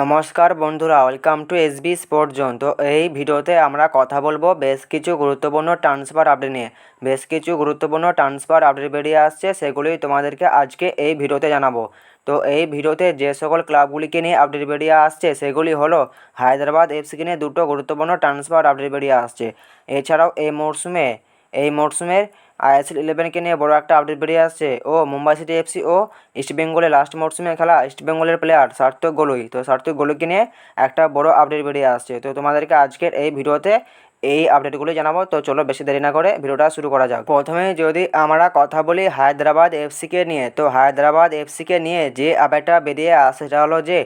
নমস্কার বন্ধুরা welcome to S B sport zone তো এই ভিডিওতে আমরা কথা বলব বেশ কিছু গুরুত্বপূর্ণ ট্রান্সফার আপডেট নিয়ে। বেশ কিছু গুরুত্বপূর্ণ ট্রান্সফার আপডেট বেরিয়ে আসছে, সেগুলোই তোমাদেরকে আজকে এই ভিডিওতে জানাব। তো এই ভিডিওতে যে সকল ক্লাবগুলিকে নিয়ে আপডেট বেরিয়ে আসছে, সেগুলি হলো হায়দ্রাবাদ এফসিকে নিয়ে দুটো গুরুত্বপূর্ণ ট্রান্সফার আপডেট বেরিয়ে আসছে। এছাড়াও এই মরশুমে এই মরশুমের আইএসএল ইলেভেনকে নিয়ে বড় একটা আপডেট বেরিয়ে আসছে। ও মুম্বাই সিটি এফসি ও ইস্টবেঙ্গলে লাস্ট মরসুমে খেলা ইস্টবেঙ্গলের প্লেয়ার সার্থক গলুই। তো সার্থক গোলইকে নিয়ে একটা বড় আপডেট বেরিয়ে আসছে। তো তোমাদেরকে আজকের এই ভিডিওতে এই আপডেটগুলি জানাব। তো চলো বেশি দেরি না করে ভিডিওটা শুরু করা যাক। প্রথমে যদি আমরা কথা বলি হায়দ্রাবাদ এফসিকে নিয়ে, তো হায়দ্রাবাদ এফসিকে নিয়ে যে আপডেটটা বেরিয়ে আসে সেটা হলো যে,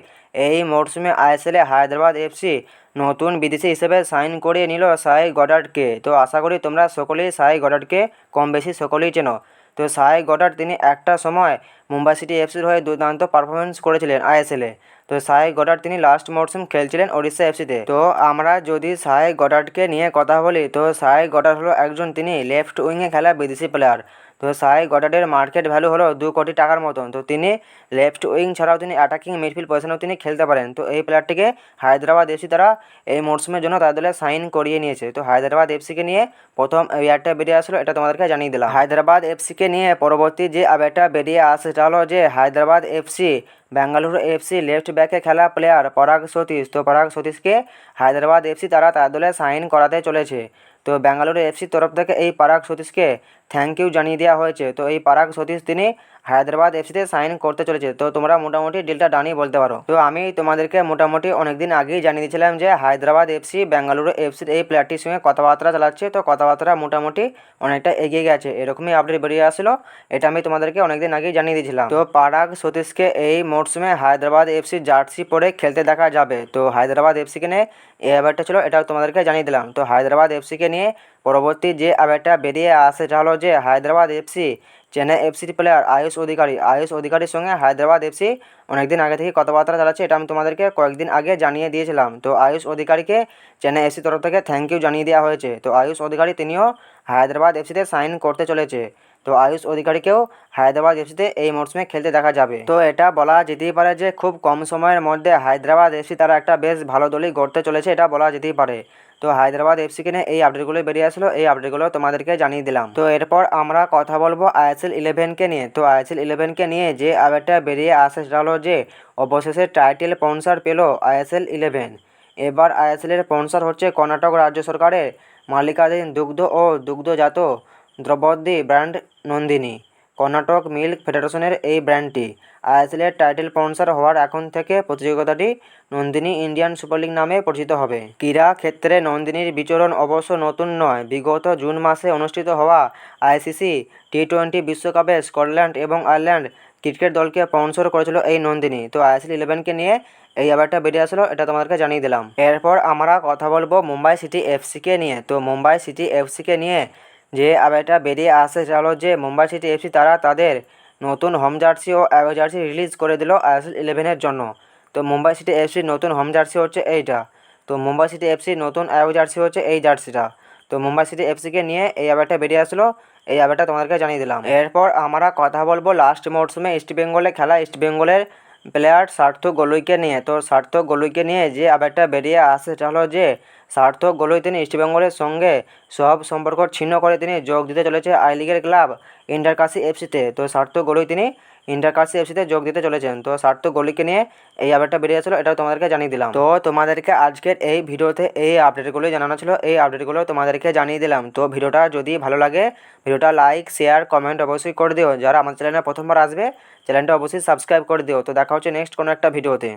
এই মরশুমে আইএসএলে হায়দ্রাবাদ এফসি নতুন বিদেশি হিসেবে সাইন করিয়ে নিল সাই গডার্ডকে। তো আশা করি তোমরা সকলেই সাই গডার্ডকে কম বেশি সকলেই চেনো। তো সাই গডার্ড তিনি একটা সময় মুম্বাই সিটি এফসির হয়ে দুর্দান্ত পারফরমেন্স করেছিলেন আইএসএলে তো সাই গডার্ড তিনি লাস্ট মরশুম খেলছিলেন ওড়িশা এফসিতে। তো আমরা যদি সাই গডার্ডকে নিয়ে কথা বলি, তো সাই গডার্ড হলো একজন তিনি লেফট উইংয়ে খেলা বিদেশি প্লেয়ার তো সাই গডার্ডের মার্কেট ভ্যালু হলো দু কোটি টাকার মতন। তো তিনি লেফট উইং ছাড়াও তিনি অ্যাটাকিং মিডফিল্ড পজিশনেও তিনি খেলতে পারেন। তো এই প্লেয়ারটিকে হায়দ্রাবাদ এফসি তারা এই মরশুমের জন্য তাদের দলে সাইন করিয়ে নিয়েছে। তো হায়দ্রাবাদ এফসিকে নিয়ে প্রথম ইয়ারটা বেরিয়ে আসলো, এটা তোমাদেরকে জানিয়ে দিলাম। হায়দ্রাবাদ এফসিকে নিয়ে পরবর্তী যে আপডেটটা বেরিয়ে আসে, সেটা হলো যে Hyderabad FC Bengaluru FC left ব্যাকে খেলা প্লেয়ার পরাগ সতীশ। তো পরাগ সতীশকে হায়দ্রাবাদ এফসি তারা তার দলে সাইন করাতে চলেছে। তো ব্যাঙ্গালুরু এফসির তরফ থেকে এই পরাগ সতীশকে থ্যাংক ইউ জানিয়ে দেওয়া হয়েছে। তো এই পরাগ সতীশ তিনি হায়দ্রাবাদ এফসিতে সাইন করতে চলেছে। তো তোমরা মোটামুটি ডিলটা ডানি বলতে পারো। তো আমি তোমাদেরকে মোটামুটি অনেকদিন আগেই জানিয়ে দিয়েছিলাম যে হায়দ্রাবাদ এফসি, বেঙ্গালুরু এফসির এই প্লেয়ারটির সঙ্গে কথাবার্তা চালাচ্ছে। তো কথাবার্তা মোটামুটি অনেকটা এগিয়ে গেছে। এরকমই আপডেট বেরিয়ে আসলো। এটা আমি তোমাদেরকে অনেকদিন আগেই জানিয়ে দিয়েছিলাম। তো পারাগ সতীশকে এই মরশুমে হায়দ্রাবাদ এফসি জার্সি পরে খেলতে দেখা যাবে। তো হায়দ্রাবাদ এফসিকে নিয়ে এই আপডেটটা ছিল, এটাও তোমাদেরকে জানিয়ে দিলাম। তো হায়দ্রাবাদ এফসিকে নিয়ে পরবর্তী যে আপডেটটা বেরিয়ে আসে সেটা হলো যে হায়দ্রাবাদ এফসি চেন্নাই এফসির প্লেয়ার আয়ুষ অধিকারী। আয়ুষ অধিকারীর সঙ্গে হায়দ্রাবাদ এফসি অনেকদিন আগে থেকে কথাবার্তা চালাচ্ছে, এটা আমি তোমাদেরকে কয়েকদিন আগে জানিয়ে দিয়েছিলাম। তো আয়ুষ অধিকারীকে চেন্নাই এফসি তরফ থেকে থ্যাংক ইউ জানিয়ে দেওয়া হয়েছে। তো আয়ুষ অধিকারী তিনিও হায়দ্রাবাদ এফসিতে সাইন করতে চলেছে। তো আয়ুষ অধিকারীকেও হায়দ্রাবাদ এফসিতে এই মরশুমে খেলতে দেখা যাবে। তো এটা বলা যেতেই পারে যে খুব কম সময়ের মধ্যে হায়দ্রাবাদ এফসি তারা একটা বেশ ভালো দলই গড়তে চলেছে, এটা বলা যেতেই পারে। তো হায়দ্রাবাদ এফসিকে নিয়ে এই আপডেটগুলো বেরিয়ে আসলো, এই আপডেটগুলো তোমাদেরকে জানিয়ে দিলাম। তো এরপর আমরা কথা বলব আইএসএল ইলেভেনকে নিয়ে। তো আইএসএল ইলেভেনকে নিয়ে যে আপডেটটা বেরিয়ে আসে সেটা হলো যে, অবশেষে টাইটেল স্পন্সার পেল আইএসএল ইলেভেন এবার আইএসএলের স্পন্সার হচ্ছে কর্ণাটক রাজ্য সরকারের মালিকাধীন দুগ্ধ ও দুগ্ধজাত দ্রব্যাদি ব্র্যান্ড নন্দিনী। কর্ণাটক মিল্ক ফেডারেশনের এই ব্র্যান্ডটি। আইএসএলের টাইটেল স্পন্সর হওয়ার এখন থেকে প্রতিযোগিতাটি নন্দিনী ইন্ডিয়ান সুপার লিগ নামে পরিচিত হবে। ক্রীড়া ক্ষেত্রে নন্দিনীর বিচরণ অবশ্য নতুন নয়। বিগত জুন মাসে অনুষ্ঠিত হওয়া আইসিসি টি টোয়েন্টি বিশ্বকাপে স্কটল্যান্ড এবং আয়ারল্যান্ড ক্রিকেট দলকে স্পন্সর করেছিল এই নন্দিনী। তো আইএসএল ইলেভেনকে নিয়ে এই ব্যাপারটা বেরিয়ে আসলো এটা তোমাদেরকে জানিয়ে দিলাম। এরপর আমরা কথা বলব মুম্বাই সিটি এফসিকে নিয়ে। তো মুম্বাই সিটি এফসিকে নিয়ে যে আপডেটটা বেরিয়ে আসে সেটা হলো যে মুম্বাই সিটি এফসি তারা তাদের নতুন হোম জার্সি ও অ্যাওয়ে জার্সি রিলিজ করে দিল আইএসএল ইলেভেনের জন্য। তো মুম্বাই সিটি এফসির নতুন হোম জার্সি হচ্ছে এইটা। তো মুম্বাই সিটি এফসির নতুন অ্যাওয়ে জার্সি হচ্ছে এই জার্সিটা তো মুম্বাই সিটি এফসিকে নিয়ে এই আপডেটটা বেরিয়ে আসলো। এই আপডেটটা তোমাদেরকে জানিয়ে দিলাম। এরপর আমরা কথা বলব লাস্ট মরশুমে ইস্ট বেঙ্গলে খেলা ইস্ট বেঙ্গলের প্লেয়ার সার্থক গলুইকে নিয়ে। তো সার্থক গলুইকে নিয়ে যে আপডেটটা বেরিয়ে আসে সেটা হলো যে সার্থক গলুই তিনি ইস্টবেঙ্গলের সঙ্গে সব সম্পর্ক ছিন্ন করে তিনি যোগ দিতে চলেছে আই লিগের ক্লাব ইন্টারকাশি এফসিতে। তো সার্থক গলুই তিনি ইন্টারকাশি এফসিতে যোগ দিতে চলেছেন। তো সার্থক গলিকে নিয়ে এই আপডেটটা বেরিয়ে আসলো, এটাও তোমাদেরকে জানিয়ে দিলাম। তো তোমাদেরকে আজকের এই ভিডিওতে এই আপডেটগুলোই জানানো ছিল, এই আপডেটগুলো তোমাদেরকে জানিয়ে দিলাম। তো ভিডিওটা যদি ভালো লাগে, ভিডিওটা লাইক, শেয়ার, কমেন্ট অবশ্যই করে দিও। যারা আমার চ্যানেলে প্রথমবার আসবে, চ্যানেলটা অবশ্যই সাবস্ক্রাইব করে দিও। তো দেখা হচ্ছে নেক্সট কোনো একটা ভিডিওতে।